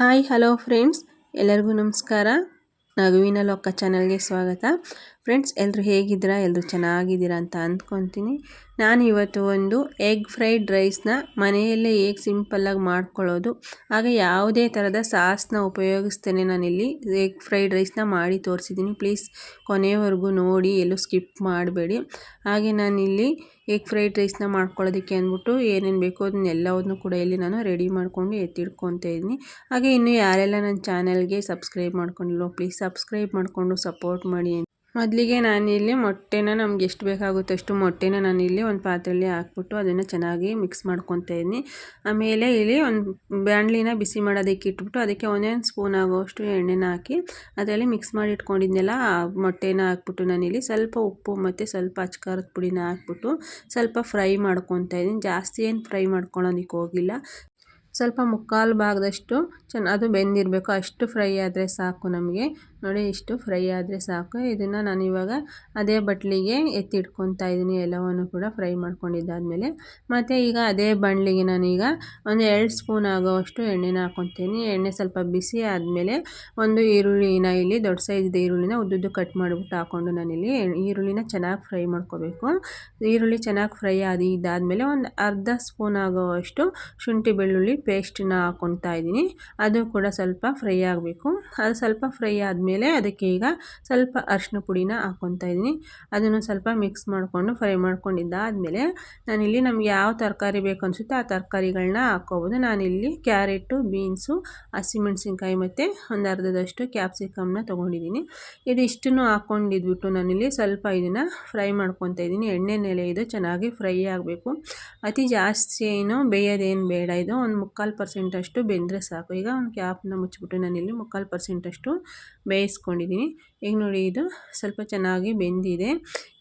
Hi hello friends. ಎಲ್ಲರಿಗೂ ನಮಸ್ಕಾರ. ನಗುವಿನ ಲೋಕ ಚಾನಲ್ಗೆ ಸ್ವಾಗತ. ಫ್ರೆಂಡ್ಸ್ ಎಲ್ಲರೂ ಹೇಗಿದ್ದೀರಾ? ಎಲ್ಲರೂ ಚೆನ್ನಾಗಿದ್ದೀರಾ ಅಂತ ಅಂದ್ಕೊತೀನಿ. ನಾನು ಇವತ್ತು ಒಂದು ಎಗ್ ಫ್ರೈಡ್ ರೈಸ್ನ ಮನೆಯಲ್ಲೇ ಹೇಗೆ ಸಿಂಪಲ್ಲಾಗಿ ಮಾಡ್ಕೊಳ್ಳೋದು ಹಾಗೆ ಯಾವುದೇ ಥರದ ಸಾಸ್ನ ಉಪಯೋಗಿಸ್ತೇನೆ ನಾನಿಲ್ಲಿ. ಎಗ್ ಫ್ರೈಡ್ ರೈಸ್ನ ಮಾಡಿ ತೋರಿಸಿದ್ದೀನಿ. ಪ್ಲೀಸ್ ಕೊನೆಯವರೆಗೂ ನೋಡಿ, ಎಲ್ಲೂ ಸ್ಕಿಪ್ ಮಾಡಬೇಡಿ. ಹಾಗೆ ನಾನಿಲ್ಲಿ ಎಗ್ ಫ್ರೈಡ್ ರೈಸ್ನ ಮಾಡ್ಕೊಳ್ಳೋದಕ್ಕೆ ಅಂದ್ಬಿಟ್ಟು ಏನೇನು ಬೇಕೋ ಅದನ್ನೆಲ್ಲವನ್ನು ಕೂಡ ಇಲ್ಲಿ ನಾನು ರೆಡಿ ಮಾಡಿಕೊಂಡು ಎತ್ತಿಡ್ಕೊತಾ ಇದ್ದೀನಿ. ಹಾಗೆ ಇನ್ನೂ ಯಾರೆಲ್ಲ ನನ್ನ ಚಾನಲ್ಗೆ ಸಬ್ಸ್ಕ್ರೈಬ್ ಮಾಡ್ಕೊಂಡಿಲ್ವೋ, ಪ್ಲೀಸ್ ಸಬ್ಸ್ಕ್ರೈಬ್ ಮಾಡಿಕೊಂಡು ಸಪೋರ್ಟ್ ಮಾಡಿ ಮೊದಲಿಗೆ ನಾನಿಲ್ಲಿ ಮೊಟ್ಟೆನ ನಮ್ಗೆ ಎಷ್ಟು ಬೇಕಾಗುತ್ತೋ ಅಷ್ಟು ಮೊಟ್ಟೆನ ನಾನಿಲ್ಲಿ ಒಂದು ಪಾತ್ರೆಯಲ್ಲಿ ಹಾಕ್ಬಿಟ್ಟು ಅದನ್ನು ಚೆನ್ನಾಗಿ ಮಿಕ್ಸ್ ಮಾಡ್ಕೊತಾ ಇದ್ದೀನಿ. ಆಮೇಲೆ ಇಲ್ಲಿ ಒಂದು ಬ್ಯಾಂಡ್ಲಿನ ಬಿಸಿ ಮಾಡೋದಕ್ಕೆ ಇಟ್ಬಿಟ್ಟು ಅದಕ್ಕೆ ಒಂದೊಂದು ಸ್ಪೂನ್ ಆಗೋಷ್ಟು ಎಣ್ಣೆನ ಹಾಕಿ ಅದರಲ್ಲಿ ಮಿಕ್ಸ್ ಮಾಡಿ ಇಟ್ಕೊಂಡಿದ್ನೆಲ್ಲ ಆ ಮೊಟ್ಟೆನ ಹಾಕ್ಬಿಟ್ಟು ನಾನಿಲ್ಲಿ ಸ್ವಲ್ಪ ಉಪ್ಪು ಮತ್ತು ಸ್ವಲ್ಪ ಅಚ್ಕಾರದ ಪುಡಿನ ಹಾಕ್ಬಿಟ್ಟು ಸ್ವಲ್ಪ ಫ್ರೈ ಮಾಡ್ಕೊತಾ ಇದ್ದೀನಿ. ಜಾಸ್ತಿ ಏನು ಫ್ರೈ ಮಾಡ್ಕೊಳೋದಕ್ಕೆ ಹೋಗಿಲ್ಲ. ಸ್ವಲ್ಪ ಮುಕ್ಕಾಲು ಭಾಗದಷ್ಟು ಚೆನ್ನ ಅದು ಬೆಂದಿರಬೇಕು. ಅಷ್ಟು ಫ್ರೈ ಆದರೆ ಸಾಕು ನಮಗೆ. ನೋಡಿ, ಇಷ್ಟು ಫ್ರೈ ಆದರೆ ಸಾಕು. ಇದನ್ನು ನಾನು ಇವಾಗ ಅದೇ ಬಟ್ಲಿಗೆ ಎತ್ತಿಟ್ಕೊತಾ ಇದ್ದೀನಿ ಎಲ್ಲವನ್ನು ಕೂಡ ಫ್ರೈ ಮಾಡ್ಕೊಂಡಿದ್ದಾದಮೇಲೆ. ಮತ್ತು ಈಗ ಅದೇ ಬಾಣಲಿಗೆ ನಾನೀಗ ಒಂದು ಎರಡು ಸ್ಪೂನ್ ಆಗೋವಷ್ಟು ಎಣ್ಣೆನ ಹಾಕೊತೀನಿ. ಎಣ್ಣೆ ಸ್ವಲ್ಪ ಬಿಸಿ ಆದಮೇಲೆ ಒಂದು ಈರುಳ್ಳಿನ ಇಲ್ಲಿ ದೊಡ್ಡ ಸೈಜ್ದು ಈರುಳ್ಳಿನ ಉದ್ದುದ್ದು ಕಟ್ ಮಾಡಿಬಿಟ್ಟು ಹಾಕ್ಕೊಂಡು ನಾನಿಲ್ಲಿ ಈರುಳ್ಳಿನ ಚೆನ್ನಾಗಿ ಫ್ರೈ ಮಾಡ್ಕೋಬೇಕು. ಈರುಳ್ಳಿ ಚೆನ್ನಾಗಿ ಫ್ರೈ ಆದಿ ಇದಾದಮೇಲೆ ಒಂದು ಅರ್ಧ ಸ್ಪೂನ್ ಆಗೋವಷ್ಟು ಶುಂಠಿ ಬೆಳ್ಳುಳ್ಳಿ ಪೇಸ್ಟನ್ನ ಹಾಕ್ಕೊತಾ ಇದ್ದೀನಿ ಅದು ಕೂಡ ಸ್ವಲ್ಪ ಫ್ರೈ ಆಗಬೇಕು. ಅದು ಸ್ವಲ್ಪ ಫ್ರೈ ಆದಮೇಲೆ ಅದಕ್ಕೆ ಈಗ ಸ್ವಲ್ಪ ಅರಿಶಿನ ಪುಡಿನ ಹಾಕ್ಕೊತಾ ಇದ್ದೀನಿ. ಅದನ್ನು ಸ್ವಲ್ಪ ಮಿಕ್ಸ್ ಮಾಡಿಕೊಂಡು ಫ್ರೈ ಮಾಡ್ಕೊಂಡಿದ್ದಾದಮೇಲೆ ನಾನಿಲ್ಲಿ ನಮ್ಗೆ ಯಾವ ತರಕಾರಿ ಬೇಕು ಅನಿಸುತ್ತೆ ಆ ತರಕಾರಿಗಳನ್ನ ಹಾಕ್ಕೋಬೋದು. ನಾನಿಲ್ಲಿ ಕ್ಯಾರೆಟು, ಬೀನ್ಸು ಹಸಿಮೆಣಸಿನ್ಕಾಯಿ ಮತ್ತು ಒಂದು ಅರ್ಧದಷ್ಟು ಕ್ಯಾಪ್ಸಿಕಮ್ನ ತೊಗೊಂಡಿದ್ದೀನಿ. ಇದಿಷ್ಟನ್ನು ಹಾಕ್ಕೊಂಡಿದ್ಬಿಟ್ಟು ನಾನಿಲ್ಲಿ ಸ್ವಲ್ಪ ಇದನ್ನು ಫ್ರೈ ಮಾಡ್ಕೊತಾ ಇದ್ದೀನಿ. ಎಣ್ಣೆ ನೆಲೆ ಇದು ಚೆನ್ನಾಗಿ ಫ್ರೈ ಆಗಬೇಕು. ಅತಿ ಜಾಸ್ತಿ ಏನು ಬೇಯೋದೇನು ಬೇಡ. ಇದು ಒಂದು ಮುಕ್ಕಾಲು ಪರ್ಸೆಂಟಷ್ಟು ಬೆಂದರೆ ಸಾಕು. ಈಗ ಒಂದು ಕ್ಯಾಪ್ನ ಮುಚ್ಚಿಬಿಟ್ಟು ನಾನಿಲ್ಲಿ ಮುಕ್ಕಾಲು ಪರ್ಸೆಂಟಷ್ಟು ಬೇಯಿಸ್ಕೊಂಡಿದ್ದೀನಿ. ಈಗ ನೋಡಿ, ಇದು ಸ್ವಲ್ಪ ಚೆನ್ನಾಗಿ ಬೆಂದಿದೆ.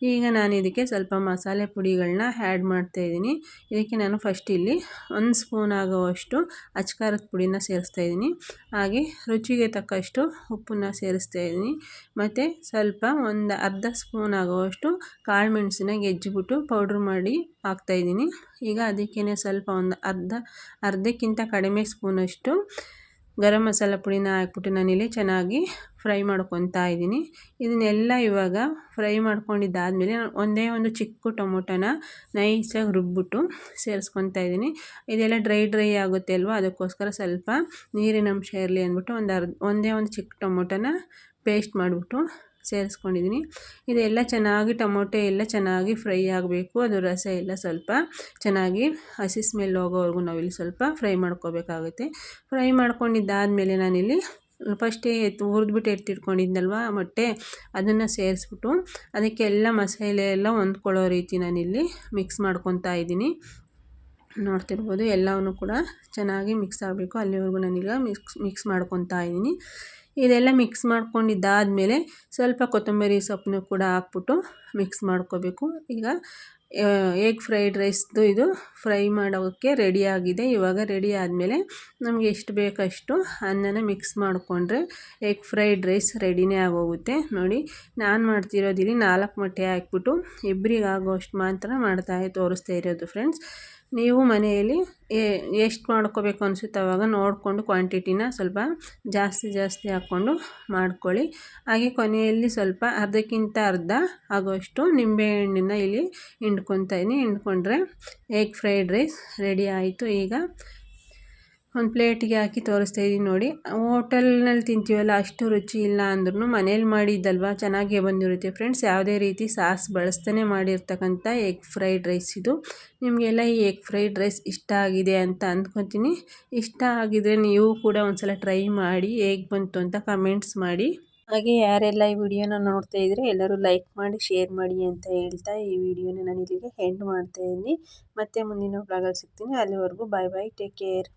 ಈಗ ನಾನು ಇದಕ್ಕೆ ಸ್ವಲ್ಪ ಮಸಾಲೆ ಪುಡಿಗಳನ್ನ ಆ್ಯಡ್ ಮಾಡ್ತಾಯಿದ್ದೀನಿ ಇದಕ್ಕೆ ನಾನು ಫಸ್ಟ್ ಇಲ್ಲಿ ಒಂದು ಸ್ಪೂನ್ ಆಗುವಷ್ಟು ಅಚ್ಕಾರದ ಪುಡಿನ ಸೇರಿಸ್ತಾ ಇದ್ದೀನಿ. ಹಾಗೆ ರುಚಿಗೆ ತಕ್ಕಷ್ಟು ಉಪ್ಪನ್ನ ಸೇರಿಸ್ತಾ ಇದ್ದೀನಿ. ಮತ್ತು ಸ್ವಲ್ಪ ಒಂದು ಅರ್ಧ ಸ್ಪೂನ್ ಆಗುವಷ್ಟು ಕಾಳು ಮೆಣಸನ್ನ ಗೆಜ್ಜಿಬಿಟ್ಟು ಪೌಡ್ರ್ ಮಾಡಿ ಹಾಕ್ತಾಯಿದ್ದೀನಿ ಈಗ ಅದಕ್ಕೇ ಸ್ವಲ್ಪ ಒಂದು ಅರ್ಧ, ಅರ್ಧಕ್ಕಿಂತ ಕಡಿಮೆ ಸ್ಪೂನಷ್ಟು ಗರಂ ಮಸಾಲ ಪುಡಿನ ಹಾಕ್ಬಿಟ್ಟು ನಾನಿಲ್ಲಿ ಚೆನ್ನಾಗಿ ಫ್ರೈ ಮಾಡ್ಕೊತಾ ಇದ್ದೀನಿ. ಇದನ್ನೆಲ್ಲ ಇವಾಗ ಫ್ರೈ ಮಾಡ್ಕೊಂಡಿದ್ದಾದಮೇಲೆ ಒಂದೇ ಒಂದು ಚಿಕ್ಕ ಟೊಮೊಟೊನ ನೈಸಾಗಿ ರುಬ್ಬಿಟ್ಟು ಸೇರಿಸ್ಕೊತಾ ಇದ್ದೀನಿ. ಇದೆಲ್ಲ ಡ್ರೈ ಡ್ರೈ ಆಗುತ್ತೆ ಅಲ್ವಾ? ಅದಕ್ಕೋಸ್ಕರ ಸ್ವಲ್ಪ ನೀರಿನ ಅಂಶ ಇರಲಿ ಅಂದ್ಬಿಟ್ಟು ಒಂದು ಅರ್ಧ, ಒಂದೇ ಒಂದು ಚಿಕ್ಕ ಟೊಮೊಟೊನ ಪೇಸ್ಟ್ ಮಾಡಿಬಿಟ್ಟು ಸೇರಿಸ್ಕೊಂಡಿದ್ದೀನಿ. ಇದೆಲ್ಲ ಚೆನ್ನಾಗಿ ಟೊಮೊಟೊ ಎಲ್ಲ ಚೆನ್ನಾಗಿ ಫ್ರೈ ಆಗಬೇಕು. ಅದು ರಸ ಎಲ್ಲ ಸ್ವಲ್ಪ ಚೆನ್ನಾಗಿ ಹಸಿ ಸ್ಮೆಲ್ ಹೋಗೋವರೆಗೂ ನಾವಿಲ್ಲಿ ಸ್ವಲ್ಪ ಫ್ರೈ ಮಾಡ್ಕೋಬೇಕಾಗುತ್ತೆ. ಫ್ರೈ ಮಾಡ್ಕೊಂಡಿದ್ದಾದಮೇಲೆ ನಾನಿಲ್ಲಿ ಫಸ್ಟೇ ಎತ್ತು ಹುರಿದ್ಬಿಟ್ಟು ಎತ್ತಿಟ್ಕೊಂಡಿದ್ನಲ್ವ ಮೊಟ್ಟೆ, ಅದನ್ನು ಸೇರಿಸ್ಬಿಟ್ಟು ಅದಕ್ಕೆಲ್ಲ ಮಸಾಲೆ ಎಲ್ಲ ಹೊಂದ್ಕೊಳ್ಳೋ ರೀತಿ ನಾನಿಲ್ಲಿ ಮಿಕ್ಸ್ ಮಾಡ್ಕೊತಾ ಇದ್ದೀನಿ. ನೋಡ್ತಿರ್ಬೋದು ಎಲ್ಲವನ್ನು ಕೂಡ ಚೆನ್ನಾಗಿ ಮಿಕ್ಸ್ ಆಗಬೇಕು. ಅಲ್ಲಿವರೆಗೂ ನಾನೀಗ ಮಿಕ್ಸ್ ಮಿಕ್ಸ್ ಮಾಡ್ಕೊತಾ ಇದ್ದೀನಿ. ಇದೆಲ್ಲ ಮಿಕ್ಸ್ ಮಾಡ್ಕೊಂಡಿದ್ದಾದಮೇಲೆ ಸ್ವಲ್ಪ ಕೊತ್ತಂಬರಿ ಸೊಪ್ಪನ್ನು ಕೂಡ ಹಾಕ್ಬಿಟ್ಟು ಮಿಕ್ಸ್ ಮಾಡ್ಕೋಬೇಕು. ಈಗ ಎಗ್ ಫ್ರೈಡ್ ರೈಸ್ದು ಇದು ಫ್ರೈ ಮಾಡೋಕ್ಕೆ ರೆಡಿಯಾಗಿದೆ ಇವಾಗ ರೆಡಿ ಆದಮೇಲೆ ನಮಗೆ ಎಷ್ಟು ಬೇಕಷ್ಟು ಅನ್ನನ ಮಿಕ್ಸ್ ಮಾಡಿಕೊಂಡ್ರೆ ಎಗ್ ಫ್ರೈಡ್ ರೈಸ್ ರೆಡಿನೇ ಆಗೋಗುತ್ತೆ. ನೋಡಿ, ನಾನು ಮಾಡ್ತಿರೋದಿಲ್ಲಿ ನಾಲ್ಕು ಮೊಟ್ಟೆ ಹಾಕ್ಬಿಟ್ಟು ಇಬ್ಬರಿಗಾಗೋ ಅಷ್ಟು ಮಾತ್ರ ಮಾಡ್ತಾ ತೋರಿಸ್ತಾ ಇರೋದು ಫ್ರೆಂಡ್ಸ್ ನೀವು ಮನೆಯಲ್ಲಿ ಎಷ್ಟು ಮಾಡ್ಕೋಬೇಕು ಅನಿಸುತ್ತೆ ಅವಾಗ ನೋಡಿಕೊಂಡು ಕ್ವಾಂಟಿಟಿನ ಸ್ವಲ್ಪ ಜಾಸ್ತಿ ಜಾಸ್ತಿ ಹಾಕ್ಕೊಂಡು ಮಾಡ್ಕೊಳ್ಳಿ. ಹಾಗೆ ಕೊನೆಯಲ್ಲಿ ಸ್ವಲ್ಪ ಅರ್ಧಕ್ಕಿಂತ ಅರ್ಧ ಆಗೋಷ್ಟು ನಿಂಬೆಹಣ್ಣಿನ ಇಲ್ಲಿ ಹಿಂಡ್ಕೊತಾ ಇದ್ದೀನಿ ಹಿಂಡ್ಕೊಂಡ್ರೆ ಎಗ್ ಫ್ರೈಡ್ ರೈಸ್ ರೆಡಿ ಆಯಿತು. ಈಗ ಒಂದು ಪ್ಲೇಟಿಗೆ ಹಾಕಿ ತೋರಿಸ್ತಾ ಇದ್ದೀನಿ ನೋಡಿ. ಹೋಟೆಲ್ನಲ್ಲಿ ತಿಂತೀವಲ್ಲ, ಅಷ್ಟು ರುಚಿ ಇಲ್ಲ ಅಂದ್ರೂ ಮನೇಲಿ ಮಾಡಿದ್ದಲ್ವ? ಚೆನ್ನಾಗೇ ಬಂದಿರುತ್ತೆ ಫ್ರೆಂಡ್ಸ್. ಯಾವುದೇ ರೀತಿ ಸಾಸ್ ಬಳಸ್ತಾನೆ ಮಾಡಿರ್ತಕ್ಕಂಥ ಎಗ್ ಫ್ರೈಡ್ ರೈಸ್ ಇದು. ನಿಮಗೆಲ್ಲ ಈ ಎಗ್ ಫ್ರೈಡ್ ರೈಸ್ ಇಷ್ಟ ಆಗಿದೆ ಅಂತ ಅಂದ್ಕೊತೀನಿ. ಇಷ್ಟ ಆಗಿದ್ರೆ ನೀವು ಕೂಡ ಒಂದ್ಸಲ ಟ್ರೈ ಮಾಡಿ, ಹೇಗೆ ಬಂತು ಅಂತ ಕಮೆಂಟ್ಸ್ ಮಾಡಿ. ಹಾಗೆ ಯಾರೆಲ್ಲ ಈ ವಿಡಿಯೋನ ನೋಡ್ತಾ ಇದ್ರೆ ಎಲ್ಲರೂ ಲೈಕ್ ಮಾಡಿ, ಶೇರ್ ಮಾಡಿ ಅಂತ ಹೇಳ್ತಾ ಈ ವಿಡಿಯೋನ ನಾನು ಇಲ್ಲಿಗೆ ಎಂಡ್ ಮಾಡ್ತಾ ಇದ್ದೀನಿ. ಮತ್ತೆ ಮುಂದಿನ ಬ್ಲಾಗಲ್ಲಿ ಸಿಗ್ತೀನಿ. ಅಲ್ಲಿವರೆಗೂ ಬಾಯ್ ಬಾಯ್ ಟೇಕ್ ಕೇರ್